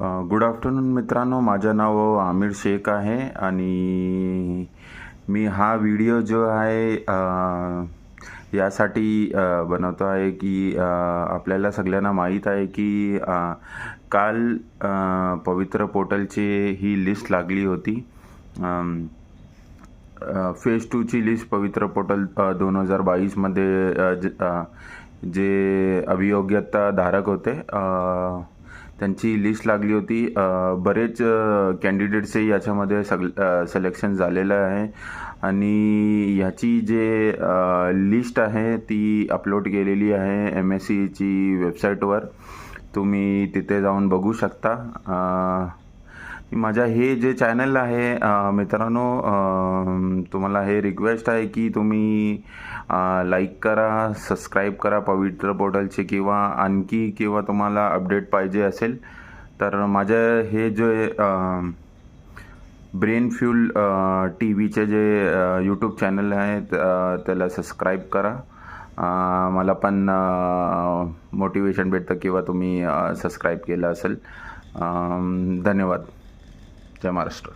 Good afternoon मित्रांनो. माझं नाव आमिर शेख आहे आणि मी हा व्हिडिओ जो आहे यासाठी बनवतो आहे की आपल्याला सगळ्यांना माहीत आहे की काल पवित्र पोर्टलची ही लिस्ट लागली होती. अम, फेज टूची लिस्ट पवित्र पोर्टल दोन हजार बावीसमध्ये जे अभियोग्यता धारक होते त्यांची लिस्ट लागली होती. बरेच कॅन्डिडेट्सही याच्यामध्ये सग सिलेक्शन झालेलं आहे. आणि ह्याची जे लिस्ट आहे ती अपलोड केलेली आहे एम एस सीची वेबसाईटवर तुम्ही तिथे जाऊन बघू शकता. की माझ्या हे जे चॅनल आहे मित्रांनो तुम्हाला हे रिक्वेस्ट आहे की तुम्ही लाईक करा सबस्क्राईब करा पवित्र पोर्टलचे किंवा आणखी किंवा तुम्हाला अपडेट पाहिजे असेल तर माझ्या हे जे ब्रेन फ्यूल टी व्हीचे जे यूट्यूब चॅनल आहे त्याला सबस्क्राईब करा. मला पण मोटिवेशन भेटतं किंवा तुम्ही सबस्क्राईब केलं असेल. धन्यवाद. जय महाराष्ट्र